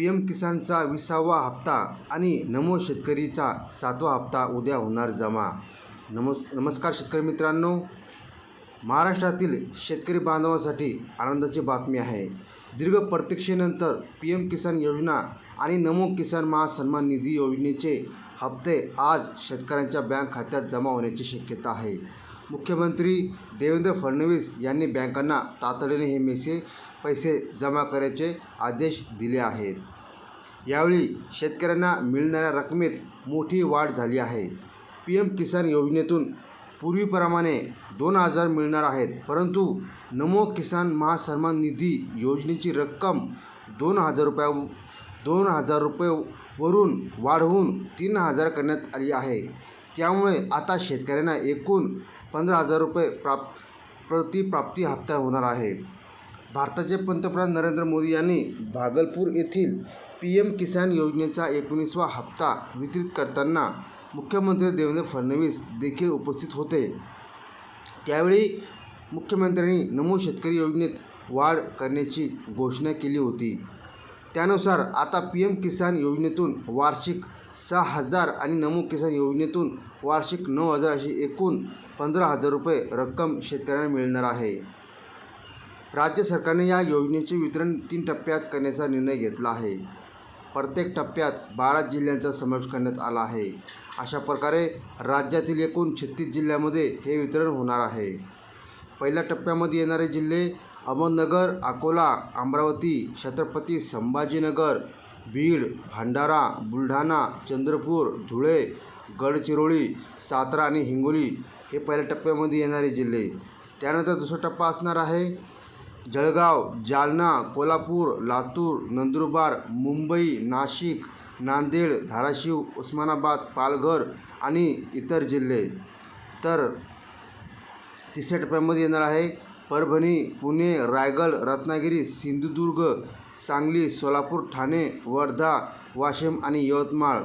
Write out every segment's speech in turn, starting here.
P M किसानचा विसावा हप्ता आणि नमो शेतकरीचा सातवा हप्ता उद्या होणार जमा. नमो नमस्कार शेतकरी मित्रांनो. महाराष्ट्रातील शेतकरी बांधवांसाठी आनंदाची बातमी आहे. दीर्घ प्रतीक्षेनंतर पी एम किसान योजना आणि नमो किसान महासन्मान निधी योजनेचे हप्ते आज शेतकऱ्यांच्या बँक खात्यात जमा होण्याची शक्यता आहे. मुख्यमंत्री देवेंद्र फडणवीस यांनी बँकांना तातडीने हे मेसेज पैसे जमा करायचे आदेश दिले आहेत. यावेळी शेतकऱ्यांना मिळणाऱ्या रकमेत मोठी वाढ झाली आहे. पी एम किसान योजनेतून पूर्वीप्रमाणे दोन हजार मिळणार आहेत परंतु नमो किसान महासन्मान निधी योजनेची रक्कम दोन हजार रुपया दोन हजार रुपयेवरून वाढवून तीन हजार करण्यात आली आहे. त्यामुळे आता शेतकऱ्यांना एकूण पंधरा हजार रुपये प्राप प्रतिप्राप्ती हप्ता होणार आहे. भारताचे पंतप्रधान नरेंद्र मोदी यांनी भागलपूर येथील पी एम किसान योजनेचा एकोणीसवा हप्ता वितरित करताना मुख्यमंत्री देवेंद्र फडणवीस देखील उपस्थित होते. त्यावेळी मुख्यमंत्र्यांनी नमो शेतकरी योजनेत वाढ करण्याची घोषणा केली होती. त्यानुसार आता पी एम किसान योजनेतून वार्षिक सहा हजार आणि नमो किसान योजनेतून वार्षिक नऊ हजार अशी एकूण पंधरा हजार रुपये रक्कम शेतकऱ्यांना मिळणार आहे. राज्य सरकारने या योजनेचे वितरण तीन टप्प्यात करण्याचा निर्णय घेतला आहे. प्रत्येक टप्प्यात बारा जिल्ह्यांचा समावेश करण्यात आला आहे. अशा प्रकारे राज्यातील एकूण छत्तीस जिल्ह्यामध्ये हे वितरण होणार आहे. पहिल्या टप्प्यामध्ये येणारे जिल्हे अहमदनगर अकोला अमरावती छत्रपती संभाजीनगर बीड भंडारा बुलढाणा चंद्रपूर धुळे गडचिरोली सातारा आणि हिंगोली हे पहिल्या टप्प्यामध्ये येणारे जिल्हे. त्यानंतर दुसरा टप्पा असणार आहे जळगाव जालना कोल्हापूर लातूर नंदुरबार मुंबई नाशिक नांदेड धाराशिव उस्मानाबाद पालघर आणि इतर जिल्हे. तर तिसऱ्या टप्प्यामध्ये येणार आहे. परभणी पुणे रायगड रत्नागिरी सिंधुदुर्ग सांगली सोलापूर ठाणे वर्धा वाशिम आणि यवतमाळ.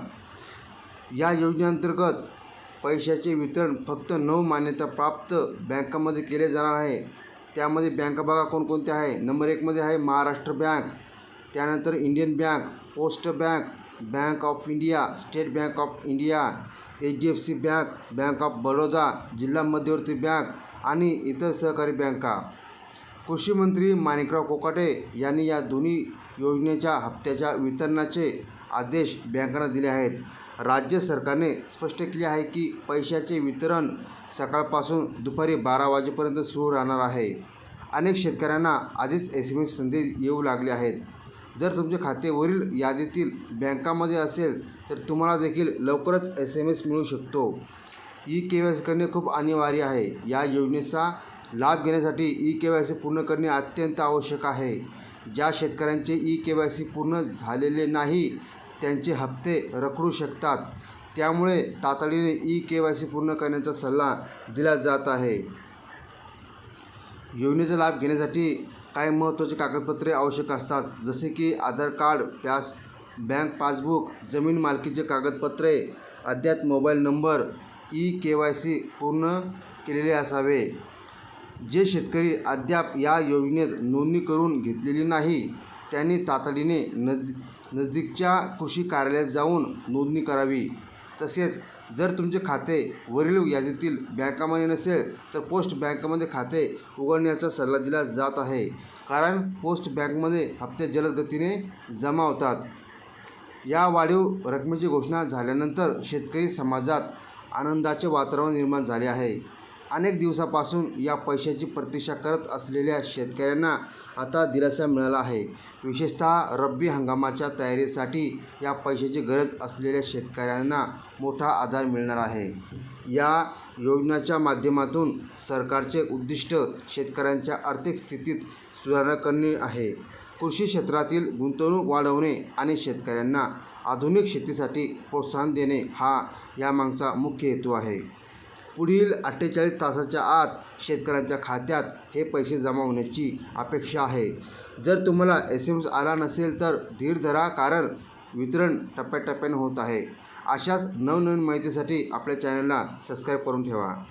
या योजनेअंतर्गत पैशाचे वितरण फक्त नऊ मान्यताप्राप्त बँकांमध्ये केले जाणार आहे. त्यामध्ये बँका बघा कोणकोणत्या आहे. नंबर एकमध्ये आहे महाराष्ट्र बँक. त्यानंतर Indian bank post bank bank of India state bank of India H D F C bank bank of Baroda जिल्हा मध्यवर्ती बँक आणि इतर सहकारी बँका. कृषी मंत्री माणिकराव कोकाटे यांनी या दोन्ही योजनेच्या हप्त्याच्या वितरणाचे आदेश बँकांना दिले आहेत. राज्य सरकारने स्पष्ट केले आहे की पैशाचे वितरण सकाळपासून दुपारी बारा वाजेपर्यंत सुरू राहणार आहे. अनेक शेतकऱ्यांना आधीच एस एम एस संदेश येऊ लागले आहेत. जर तुमचे खाते वरील यादीतील बँकामध्ये असेल तर तुम्हाला देखील लवकरच एस एम एस मिळू शकतो. ई के वाय सी करणे खूप अनिवार्य आहे. या योजनेचा लाभ घेण्यासाठी ई के वाय सी पूर्ण करणे अत्यंत आवश्यक आहे. ज्या शेतकऱ्यांचे ई के वाय सी पूर्ण झालेले नाही त्यांचे हप्ते रखडू शकतात. त्यामुळे तातडीने ई के वाय सी पूर्ण करण्याचा सल्ला दिला जात आहे. योजनेचा लाभ घेण्यासाठी काही महत्त्वाची कागदपत्रे आवश्यक असतात जसे की Aadhaar card pass bank passbook जमीन मालकीचे कागदपत्रे अद्याप mobile number E K Y C पूर्ण केलेले असावे. जे शेतकरी अद्याप या योजनेत नोंदणी करून घेतलेली नाही त्यांनी तातडीने नज नजदीकच्या कृषी कार्यालयात जाऊन नोंदणी करावी. तसेच जर तुमचे खाते वरील यादीतील बँकामध्ये नसेल तर पोस्ट बँकमध्ये खाते उघडण्याचा सल्ला दिला जात आहे. कारण पोस्ट बँकमध्ये हप्ते जलद गतीने जमा होतात. या वाढीव रकमेची घोषणा झाल्यानंतर शेतकरी समाजात आनंदाचे वातावरण निर्माण झाले आहे. अनेक दिवसापासून या पैशाची प्रतीक्षा करत असलेल्या शेतकऱ्यांना आता दिलासा मिळाला आहे. विशेषतः रब्बी हंगामाच्या तयारीसाठी या पैशाची गरज असलेल्या शेतकऱ्यांना मोठा आधार मिळणार आहे. या योजनाच्या माध्यमातून सरकारचे उद्दिष्ट शेतकऱ्यांच्या आर्थिक स्थितीत सुधारणा करणे आहे. कृषी क्षेत्रातील गुंतवणूक वाढवणे आणि शेतकऱ्यांना आधुनिक शेतीसाठी प्रोत्साहन देणे हा यामागचा मुख्य हेतू आहे. पुढील अठ्ठेचाळीस तासाच्या आत शेतकऱ्यांच्या खात्यात हे पैसे जमा होण्याची अपेक्षा आहे. जर तुम्हाला एस एम एस आला नसेल तर धीर धरा कारण वितरण टप्प्याटप्प्याने होत आहे. अशाच नवनवीन माहितीसाठी आपल्या चॅनलला सबस्क्राईब करून ठेवा.